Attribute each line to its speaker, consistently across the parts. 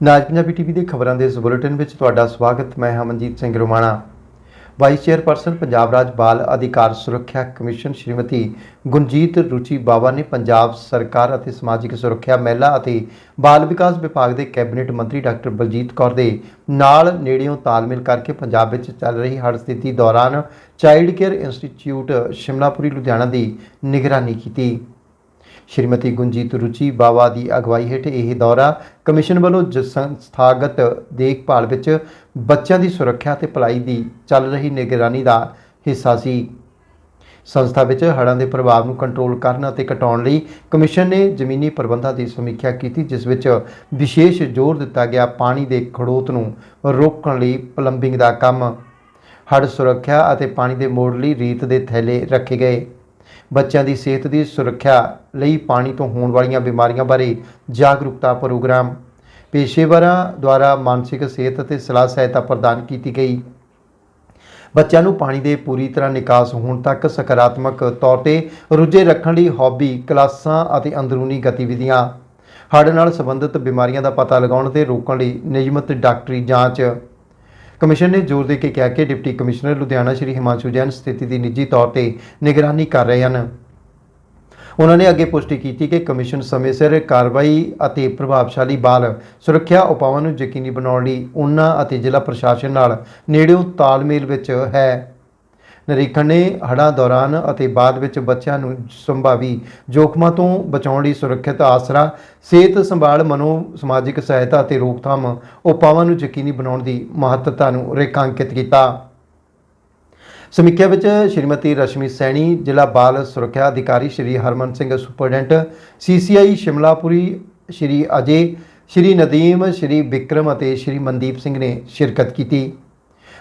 Speaker 1: ਨਾਜ Punjabi TV ਦੇ ਖਬਰਾਂ ਦੇ ਇਸ ਬੁਲੇਟਿਨ ਵਿੱਚ ਤੁਹਾਡਾ ਸਵਾਗਤ। ਮੈਂ ਹਮਨਜੀਤ ਸਿੰਘ ਰੋਮਾਣਾ। ਵਾਈਸ ਚੇਅਰਪਰਸਨ ਪੰਜਾਬ ਰਾਜ ਬਾਲ ਅਧਿਕਾਰ ਸੁਰੱਖਿਆ ਕਮਿਸ਼ਨ ਸ਼੍ਰੀਮਤੀ ਗੁਰਜੀਤ ਰੁਚੀ ਬਾਵਾ ਨੇ ਪੰਜਾਬ ਸਰਕਾਰ ਅਤੇ ਸਮਾਜਿਕ ਸੁਰੱਖਿਆ ਮਹਿਲਾ ਅਤੇ ਬਾਲ ਵਿਕਾਸ ਵਿਭਾਗ ਦੇ ਕੈਬਨਿਟ ਮੰਤਰੀ ਡਾਕਟਰ ਬਲਜੀਤ ਕੌਰ ਦੇ ਨਾਲ ਨੇੜਿਓਂ ਤਾਲਮੇਲ ਕਰਕੇ ਪੰਜਾਬ ਵਿੱਚ ਚੱਲ ਰਹੀ ਹੜ੍ਹ ਸਥਿਤੀ ਦੌਰਾਨ child care institute Shimlapuri, Ludhiana ਦੀ ਨਿਗਰਾਨੀ ਕੀਤੀ। ਸ਼੍ਰੀਮਤੀ ਗੁੰਜੀਤ ਰੁਚੀ ਬਾਵਾ ਦੀ ਅਗਵਾਈ ਹੇਠ ਇਹ ਦੌਰਾ ਕਮਿਸ਼ਨ ਵੱਲੋਂ ਜ- ਸੰਸਥਾਗਤ ਦੇਖਭਾਲ ਵਿੱਚ ਬੱਚਿਆਂ ਦੀ ਸੁਰੱਖਿਆ ਤੇ ਭਲਾਈ ਦੀ ਚੱਲ ਰਹੀ ਨਿਗਰਾਨੀ ਦਾ ਹਿੱਸਾ ਸੀ। ਸੰਸਥਾ ਵਿੱਚ ਹੜ੍ਹਾਂ ਦੇ ਪ੍ਰਭਾਵ ਨੂੰ ਕੰਟਰੋਲ ਕਰਨ ਅਤੇ ਘਟਾਉਣ ਲਈ ਕਮਿਸ਼ਨ ਨੇ ਜ਼ਮੀਨੀ ਪ੍ਰਬੰਧਾਂ ਦੀ ਸਮੀਖਿਆ ਕੀਤੀ, ਜਿਸ ਵਿੱਚ ਵਿਸ਼ੇਸ਼ ਜ਼ੋਰ ਦਿੱਤਾ ਗਿਆ ਪਾਣੀ ਦੇ ਖੜੋਤ ਨੂੰ ਰੋਕਣ ਲਈ ਪਲੰਬਿੰਗ ਦਾ ਕੰਮ, ਹੜ੍ਹ ਸੁਰੱਖਿਆ ਅਤੇ ਪਾਣੀ ਦੇ ਮੋੜ ਲਈ ਰੀਤ ਦੇ ਥੈਲੇ ਰੱਖੇ ਗਏ। ਬੱਚਿਆਂ ਦੀ ਸਿਹਤ ਦੀ ਸੁਰੱਖਿਆ ਲਈ ਪਾਣੀ ਤੋਂ ਹੋਣ ਵਾਲੀਆਂ ਬਿਮਾਰੀਆਂ ਬਾਰੇ ਜਾਗਰੂਕਤਾ ਪ੍ਰੋਗਰਾਮ। ਪੇਸ਼ੇਵਰਾਂ ਦੁਆਰਾ ਮਾਨਸਿਕ ਸਿਹਤ ਅਤੇ ਸਲਾਹ ਸਹਾਇਤਾ ਪ੍ਰਦਾਨ ਕੀਤੀ ਗਈ। ਬੱਚਿਆਂ ਨੂੰ ਪਾਣੀ ਦੇ ਪੂਰੀ ਤਰ੍ਹਾਂ ਨਿਕਾਸ ਹੋਣ ਤੱਕ ਸਕਾਰਾਤਮਕ ਤੌਰ ਤੇ ਰੁੱਝੇ ਰੱਖਣ ਲਈ ਹੌਬੀ, ਕਲਾਸਾਂ ਅਤੇ ਅੰਦਰੂਨੀ ਗਤੀਵਿਧੀਆਂ। ਹੜ੍ਹ ਨਾਲ ਸੰਬੰਧਿਤ ਬਿਮਾਰੀਆਂ ਦਾ ਪਤਾ ਲਗਾਉਣ ਤੇ ਰੋਕਣ ਲਈ ਨਿਯਮਤ ਡਾਕਟਰੀ ਜਾਂਚ। ਕਮਿਸ਼ਨ ਨੇ ਜ਼ੋਰ ਦੇ ਕੇ ਕਿਹਾ ਕਿ ਡਿਪਟੀ ਕਮਿਸ਼ਨਰ ਲੁਧਿਆਣਾ ਸ਼੍ਰੀ ਹਿਮਾਂਸ਼ੂ ਜੈਨ ਸਥਿਤੀ ਦੀ ਨਿੱਜੀ ਤੌਰ ਤੇ ਨਿਗਰਾਨੀ ਕਰ ਰਹੇ ਹਨ। ਉਹਨਾਂ ਨੇ ਅੱਗੇ ਪੁਸ਼ਟੀ ਕੀਤੀ ਕਿ ਕਮਿਸ਼ਨ ਸਮੇਂ ਸਿਰ ਕਾਰਵਾਈ ਅਤੇ ਪ੍ਰਭਾਵਸ਼ਾਲੀ ਬਾਲ ਸੁਰੱਖਿਆ ਉਪਾਵਾਂ ਨੂੰ ਯਕੀਨੀ ਬਣਾਉਣ ਲਈ ਉਹਨਾਂ ਅਤੇ ਜ਼ਿਲ੍ਹਾ ਪ੍ਰਸ਼ਾਸਨ ਨਾਲ ਨੇੜਿਓਂ ਤਾਲਮੇਲ ਵਿੱਚ ਹੈ। ਨਿਰੀਖਣ ਨੇ ਹੜ੍ਹਾਂ ਦੌਰਾਨ ਅਤੇ ਬਾਅਦ ਵਿੱਚ ਬੱਚਿਆਂ ਨੂੰ ਸੰਭਾਵੀ ਜੋਖਮਾਂ ਤੋਂ ਬਚਾਉਣ ਲਈ ਸੁਰੱਖਿਅਤ ਆਸਰਾ, ਸਿਹਤ ਸੰਭਾਲ, ਮਨੋ ਸਮਾਜਿਕ ਸਹਾਇਤਾ ਅਤੇ ਰੋਕਥਾਮ ਉਪਾਵਾਂ ਨੂੰ ਯਕੀਨੀ ਬਣਾਉਣ ਦੀ ਮਹੱਤਤਾ ਨੂੰ ਰੇਖਾਂਕਿਤ ਕੀਤਾ। ਸਮੀਖਿਆ ਵਿੱਚ ਸ਼੍ਰੀਮਤੀ ਰਸ਼ਮੀ ਸੈਣੀ, ਜ਼ਿਲ੍ਹਾ ਬਾਲ ਸੁਰੱਖਿਆ ਅਧਿਕਾਰੀ ਸ਼੍ਰੀ ਹਰਮਨ ਸਿੰਘ, ਸੁਪਰਡੈਂਟ ਸੀਸੀਆਈ ਸ਼ਿਮਲਾਪੁਰੀ ਸ਼੍ਰੀ ਅਜੇ, ਸ਼੍ਰੀ ਨਦੀਮ, ਸ਼੍ਰੀ ਵਿਕਰਮ ਅਤੇ ਸ਼੍ਰੀ ਮਨਦੀਪ ਸਿੰਘ ਨੇ ਸ਼ਿਰਕਤ ਕੀਤੀ।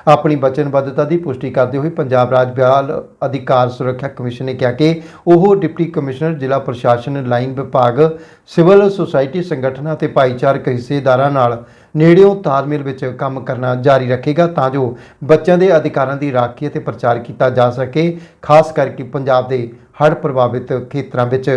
Speaker 1: ਆਪਣੀ ਵਚਨਬੱਧਤਾ ਦੀ ਪੁਸ਼ਟੀ ਕਰਦੇ ਹੋਏ ਪੰਜਾਬ ਰਾਜ ਬਾਲ ਅਧਿਕਾਰ ਸੁਰੱਖਿਆ ਕਮਿਸ਼ਨ ਨੇ ਕਿਹਾ ਕਿ ਉਹ ਡਿਪਟੀ ਕਮਿਸ਼ਨਰ, ਜ਼ਿਲ੍ਹਾ ਪ੍ਰਸ਼ਾਸਨ, ਲਾਈਨ ਵਿਭਾਗ, ਸਿਵਲ ਸੁਸਾਇਟੀ ਸੰਗਠਨਾਂ ਅਤੇ ਭਾਈਚਾਰਕ ਹਿੱਸੇਦਾਰਾਂ ਨਾਲ ਨੇੜਿਓਂ ਤਾਲਮੇਲ ਵਿੱਚ ਕੰਮ ਕਰਨਾ ਜਾਰੀ ਰੱਖੇਗਾ ਤਾਂ ਜੋ ਬੱਚਿਆਂ ਦੇ ਅਧਿਕਾਰਾਂ ਦੀ ਰਾਖੀ ਅਤੇ ਪ੍ਰਚਾਰ ਕੀਤਾ ਜਾ ਸਕੇ, ਖਾਸ ਕਰਕੇ ਪੰਜਾਬ ਦੇ ਹੜ੍ਹ ਪ੍ਰਭਾਵਿਤ ਖੇਤਰਾਂ ਵਿੱਚ।